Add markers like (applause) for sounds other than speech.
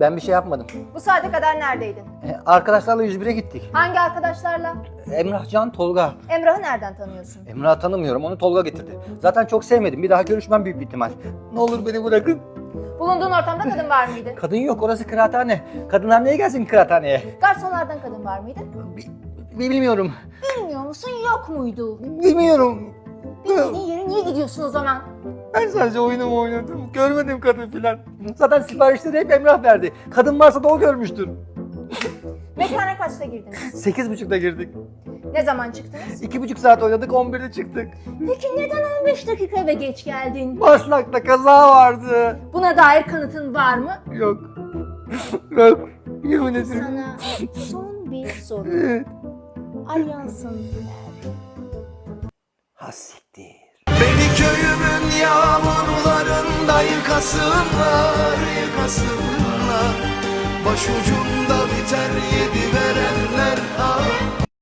Ben bir şey yapmadım. Bu saate kadar neredeydin? E, Arkadaşlarla 101'e gittik. Hangi arkadaşlarla? Emrahcan, Tolga. Emrah'ı nereden tanıyorsun? Emrah'ı tanımıyorum, onu Tolga getirdi. Zaten çok sevmedim, bir daha görüşmem büyük bir ihtimal. Ne olur beni bırakın. Bulunduğun ortamda kadın var mıydı? (laughs) Kadın yok, orası kıraathane. Kadınlar niye gelsin kıraathaneye? Garsonlardan kadın var mıydı? Bi- bilmiyorum. Bilmiyor musun yok muydu? Bilmiyorum. Bilmediğin yere niye gidiyorsun o zaman? Ben sadece oyunumu oynadım. Görmedim kadın filan. Zaten siparişleri hep Emrah verdi. Kadın varsa da o görmüştür. Mekana kaçta girdiniz? Sekiz buçukta girdik. Ne zaman çıktınız? İki buçuk saat oynadık, 11'de çıktık. Peki neden 15 dakika eve geç geldin? Maslak'ta kaza vardı. Buna dair kanıtın var mı? Yok. (laughs) Yok. Yemin ederim. Sana son bir soru. Evet. Alyansın nerede? Yağmurlarında yıkasınlar, yıkasınlar. Başucumda biten